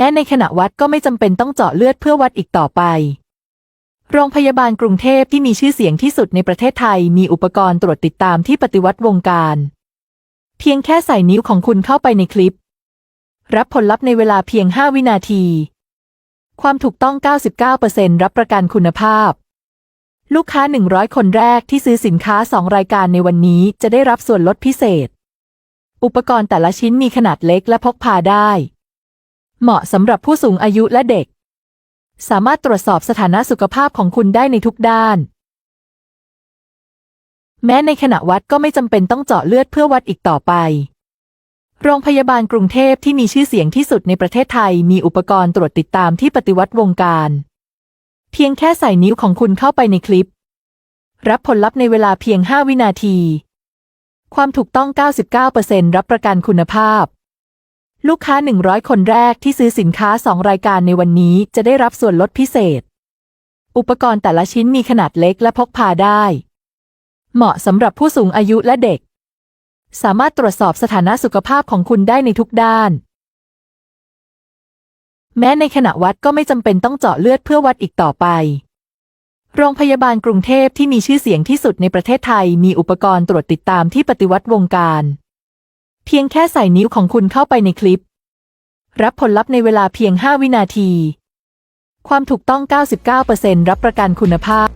แม้ในขณะวัดก็ไม่จำเป็นต้องเจาะเลือดเพื่อวัดอีกต่อไป โรงพยาบาลกรุงเทพที่มีชื่อเสียงที่สุดในประเทศไทยมีอุปกรณ์ตรวจติดตามที่ปฏิวัติวงการ เพียงแค่ใส่นิ้วของคุณเข้าไปในคลิป รับผลลัพธ์ในเวลาเพียง 5 วินาที ความถูกต้อง 99%รับประกันคุณภาพลูกค้า 100 คนแรกที่ซื้อสินค้า 2 รายการในวันนี้จะได้รับส่วนลดพิเศษ อุปกรณ์แต่ละชิ้นมีขนาดเล็กและพกพาได้ เหมาะสำหรับผู้สูงอายุและเด็ก สามารถตรวจสอบสถานะสุขภาพของคุณได้ในทุกด้าน แม้ในขณะวัดก็ไม่จำเป็นต้องเจาะเลือดเพื่อวัดอีกต่อไป โรงพยาบาลกรุงเทพที่มีชื่อเสียงที่สุดในประเทศไทยมีอุปกรณ์ตรวจติดตามที่ปฏิวัติวงการ เพียงแค่ใส่นิ้วของคุณเข้าไปในคลิป รับผลลัพธ์ในเวลาเพียง 5 วินาที ความถูกต้อง 99%รับประกันคุณภาพ ลูกค้า 100 คนแรกที่ซื้อสินค้า 2 รายการในวันนี้จะได้รับส่วนลดพิเศษ อุปกรณ์แต่ละชิ้นมีขนาดเล็กและพกพาได้ เหมาะสำหรับผู้สูงอายุและเด็ก สามารถตรวจสอบสถานะสุขภาพของคุณได้ในทุกด้าน แม้ในขณะวัดก็ไม่จำเป็นต้องเจาะเลือดเพื่อวัดอีกต่อไป โรงพยาบาลกรุงเทพที่มีชื่อเสียงที่สุดในประเทศไทยมีอุปกรณ์ตรวจติดตามที่ปฏิวัติวงการ เพียงแค่ใส่นิ้วของคุณเข้าไปในคลิป รับผลลัพธ์ในเวลาเพียง 5 วินาที ความถูกต้อง 99%รับประกันคุณภาพ